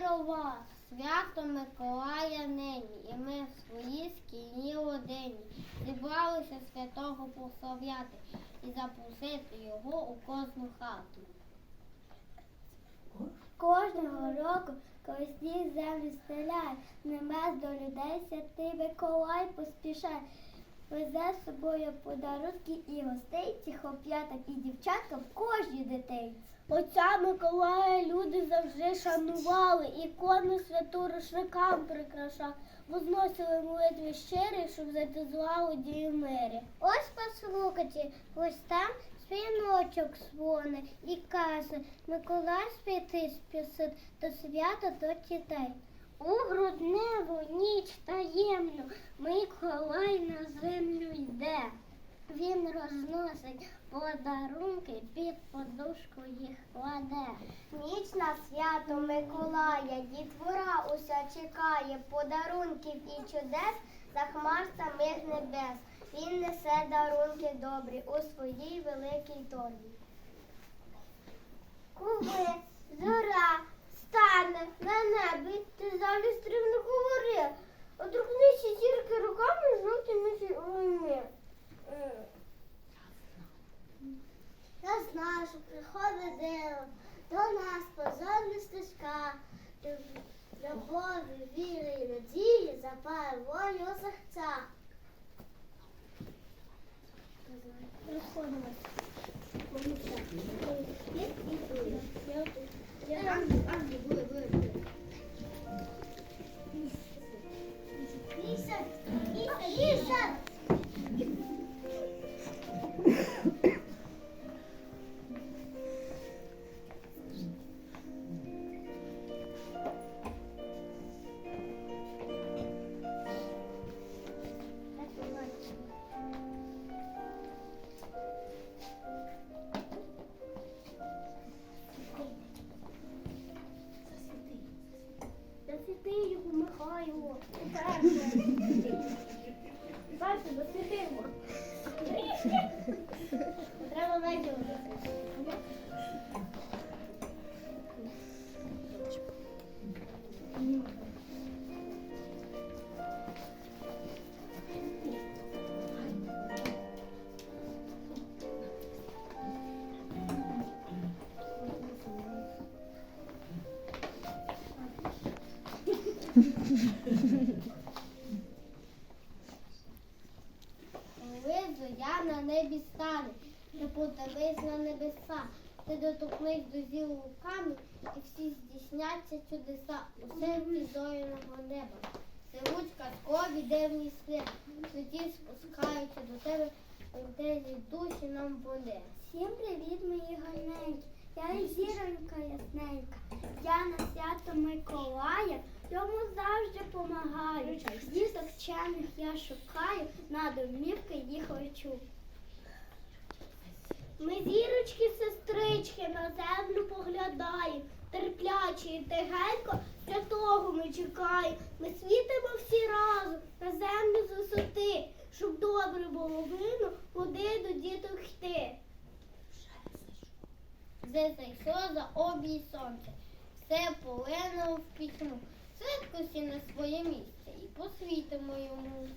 щиро. Свято Миколая нині, і ми в своїй скільній родині зібралися святого прославляти і запросити його у кожну хату. Кожного року, коли сніг землю стеляє, з до людей святий Миколай поспішає. Везе з собою подарунки і гостей, хлоп'яток і дівчаткам кожній дитині. Отця Миколая люди завжди шанували, ікону святу рушникам прикрашав, возносили молитви щирі, щоб зайти злагоді і мирі. Ось послухайте, ось там спіночок своне і каже, Миколай святий спісить до свята до дітей. У грудневу ніч таємну Миколай на землю йде. Він розносить подарунки, під подушку їх кладе. Ніч на свято Миколая, дітвора уся чекає подарунків і чудес за хмар самих небес. Він несе дарунки добрі у своїй великій торбі. Коли зора стане на небі, ти залі стрімно говори. Отрухнися зірки руками жовтими сірими. Я знаю, що приходить диво, до нас позорна стежка, любові, віри і надії запає волю у серцях. Розходимося. Місяць, 按住按住不会不会不会。Його. Бачите, засвітимо. Коли я на небі стане, ти подивись на небеса, ти доторкнись до зіл руками, і всі здійсняться чудеса у серці зоряного неба. Сируть казкові дивні сни, святі спускаються до тебе, фантазії душі нам буде. Всім привіт, мої гарненькі. Я зіронька ясненька. Я на свято Миколая йому завжди помагаю. Діток вчених я шукаю, на домівки їх лечу. Ми зірочки, сестрички, на землю поглядаємо, терпляче і тихенько святого ми чекаємо. Ми світимо всі разом на землю з висоти, щоб добре було видно, куди до діток йти. Де за обій сонце, все полинуло в пітьму, свідкості на своє місце і посвітимо йому.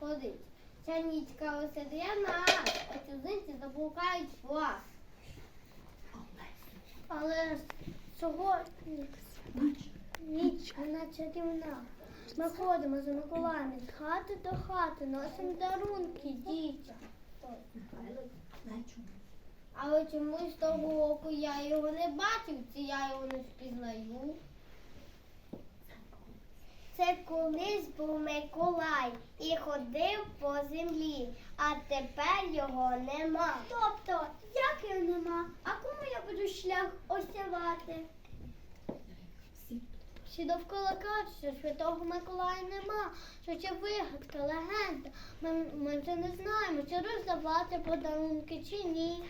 Тут? Ця нічка для нас, а чужинці заблукають вас. Але ж чого Ніч, вона чарівна. Ми ходимо за Миколаєм від хати до хати, носимо дарунки дітям. Але чомусь того року я його не бачив, чи я його не впізнаю. Це колись був Миколай і ходив по землі, а тепер його нема. Тобто, як його нема? А кому я буду шлях осявати? Всі довкола кажуть, що святого Миколая нема, що це вигадка, легенда. Ми, ми це не знаємо, чи роздавати подарунки, чи ні.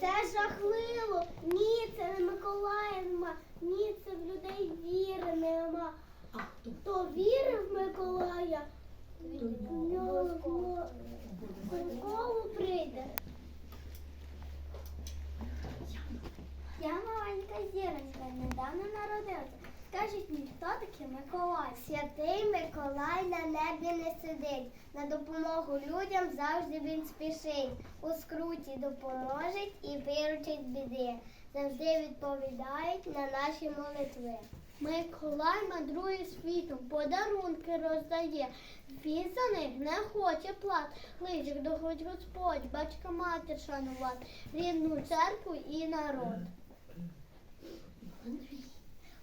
Це жахливо. Ні, це не Миколая нема. Ні, це в людей віри нема. А хто? Хто вірив в Миколая, в нього прийде. Я маленька зіронька, недавно народилася. Скажіть мені, хто такий Миколай? Святий Миколай на небі не сидить. На допомогу людям завжди він спішить. У скруті допоможить і виручить біди. Завжди відповідають на наші молитви. Миколай мандрує світом, подарунки роздає. Він за них не хоче плат. Лизик доходь Господь, батька матір шанувати, рідну церкву і народ.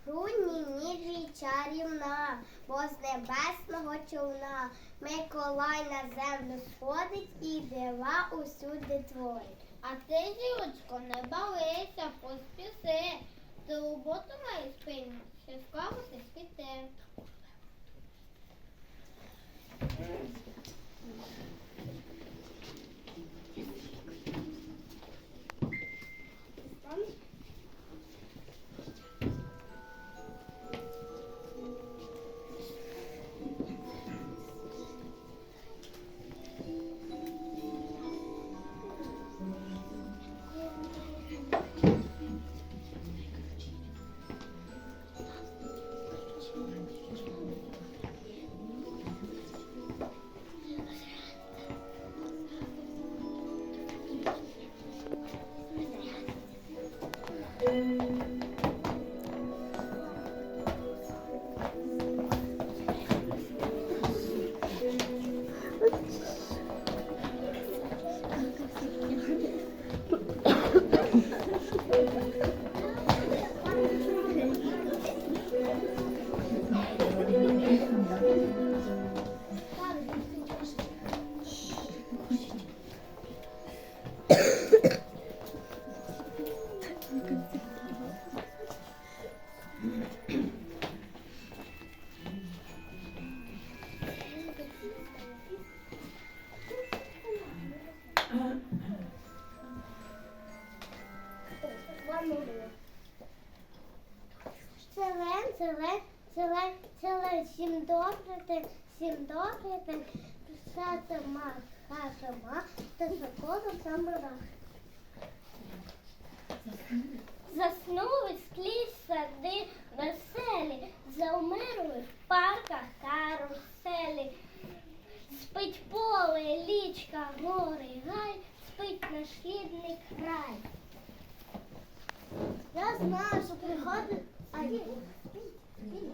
Грудні ніжі чарівна, бо з небесного човна Миколай на землю сходить і дива усюди творить. А ти, зірочко, не балися, поспіси. Ти роботу маєш спину, ще справу ти ти, всім добре ти, все сама, все сама, та законом самара. Заснули скрізь сади веселі, заумерли в парках каруселі. Спить поле, лічка, гори, гай, спить наш рідний край. Я знаю, що приходить. А ні.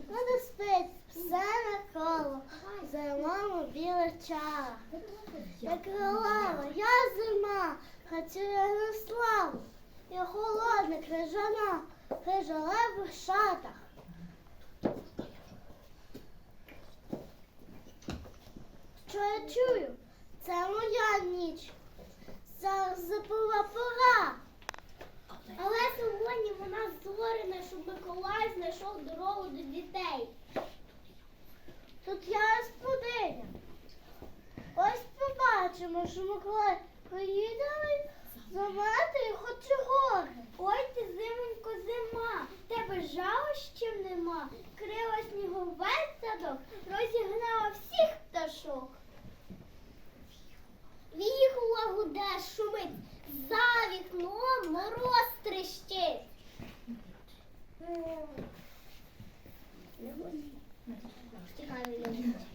Надо спить, все наколо, зимому біле чало. Я крилава, я зима, хочу я на славу. Я холодна крижана, крижале в шатах. Що я чую? Це моя ніч. Зараз запила пора. Але сьогодні вона зоряна, щоб Миколай знайшов дорогу до дітей. Тут я господиня. Ось побачимо, що Миколай приїде за метою хоче гори. Ой ти, зимонько, зима, тебе жалощів нема. Крила сніговець садок, розігнала всіх пташок. Віхула гуде шумить, за вікном мороз трещить. olabilir.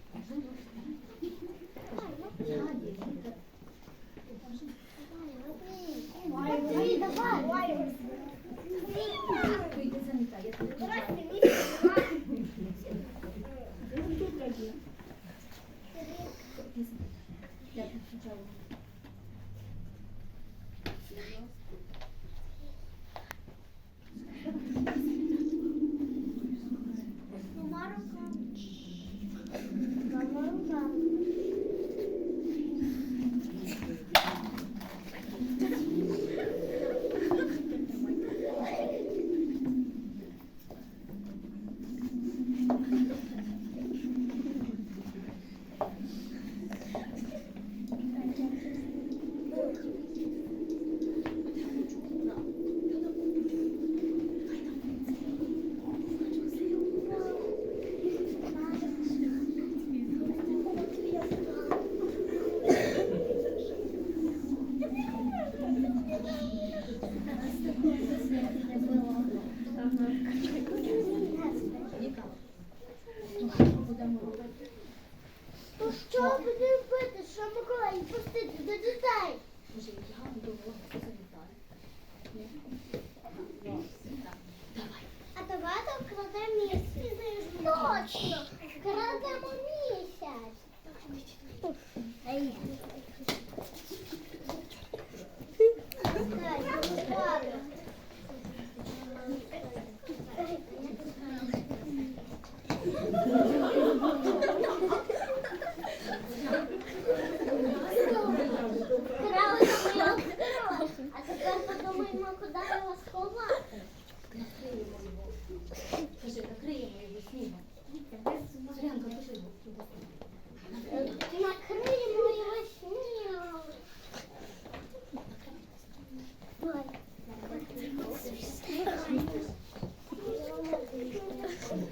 Thank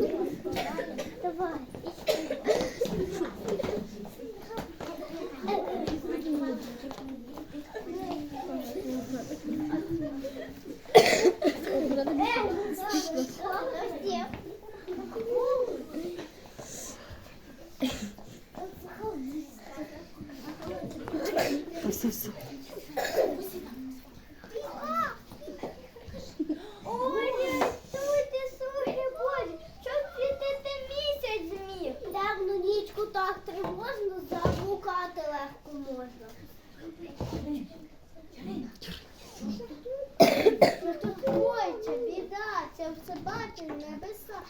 you. Так тривожно, заблукати легко можна. Коїться, біда, це все бачить небеса.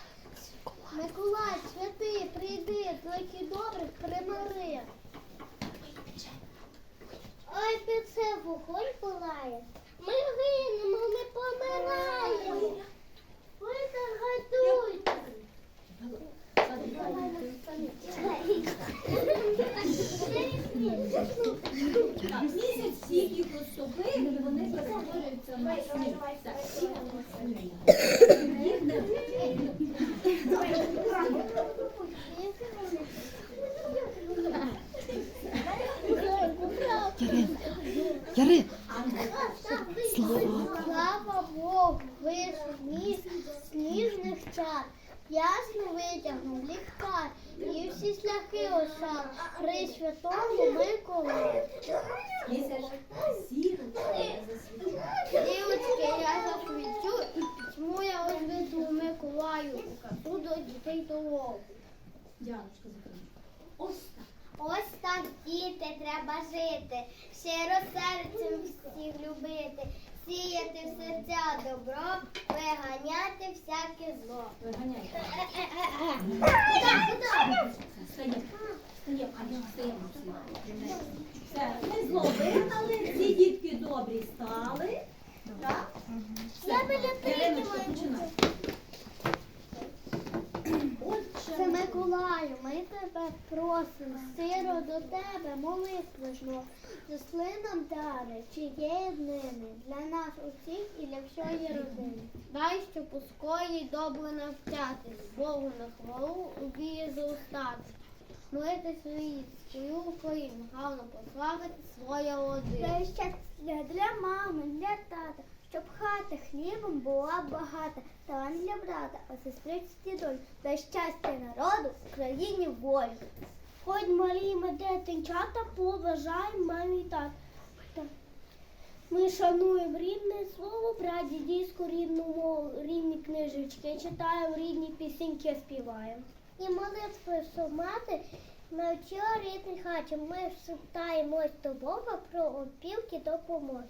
Миколай, святий, прийди, трохи добрих примири. Ой, під це вогонь палає. Ми гинемо, ми помираємо. Ви загадуйте. Місяць всіх їх і вони перетворюються на. Так, всі вони сніг. Їх не Яри, Слава Богу, вийшов ніс сніжних чар. Ясно ліхтар і всі шляхи осав при святому Миколаю. Дівочки, я засвічу і пітьму я розведу Миколаю у касу до дітей того. Діаночка закрий. Ось так. Ось так, діти, треба жити, щиро серцем всіх любити, сіяти в серця добро, виганяти всяке зло. Виганяй. Все, ми зло вигнали, всі дітки добрі стали. Так? Я біля третього. Це Миколаю, ми тебе просимо, сиро до тебе молитви жно. Засли нам дари, днини, для нас усіх і для всієї родини. Дай, щоб у скої добре навчатись, Богу на хвалу вії заустати. Молити свої, свою Україну, гарно прославити своє один. Дай щастя для мами, для тата, щоб хата хлібом була багата, талант для брата, а сестричці доль, дай щастя народу, країні волі. Хоть маліємо дитинчата, поважаємо мамі і тат. Ми шануємо рідне слово, браді, дійську рідну мову, рідні книжечки, читаємо рідні пісеньки, співаємо. І молитви мати навчила рідний хаті. Ми шептаємось до Бога про опілки допомоги.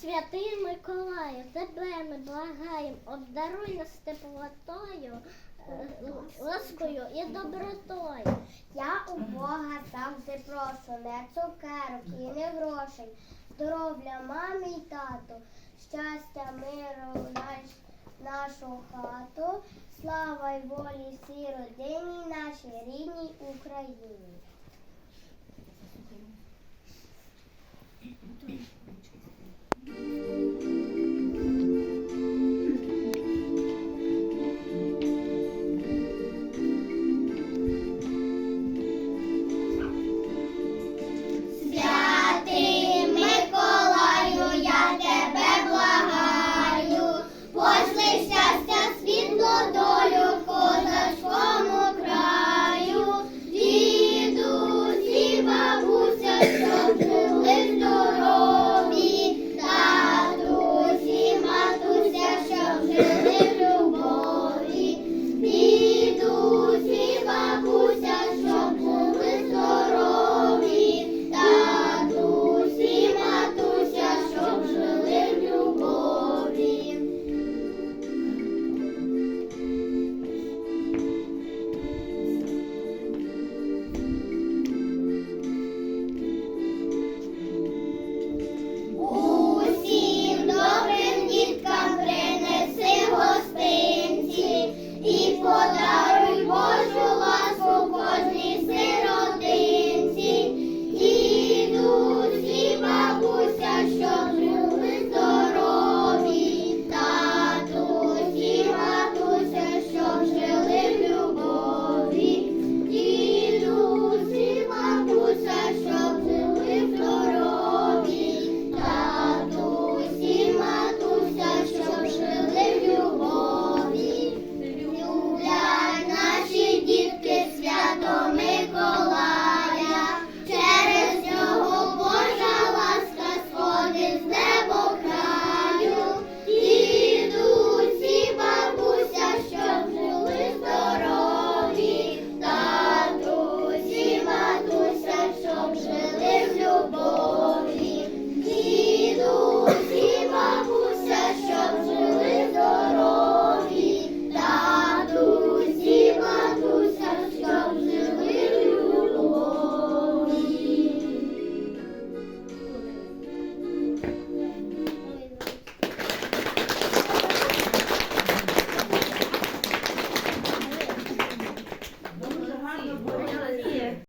Святий Миколаю, тебе ми благаємо, обдаруй нас теплотою, е, ласкою і добротою. Я у Бога завжди прошу, не цукерок і не грошей, здоров'я мамі й тату, щастя, миру наш, нашу хату, слава й волі всій родині нашій рідній Україні.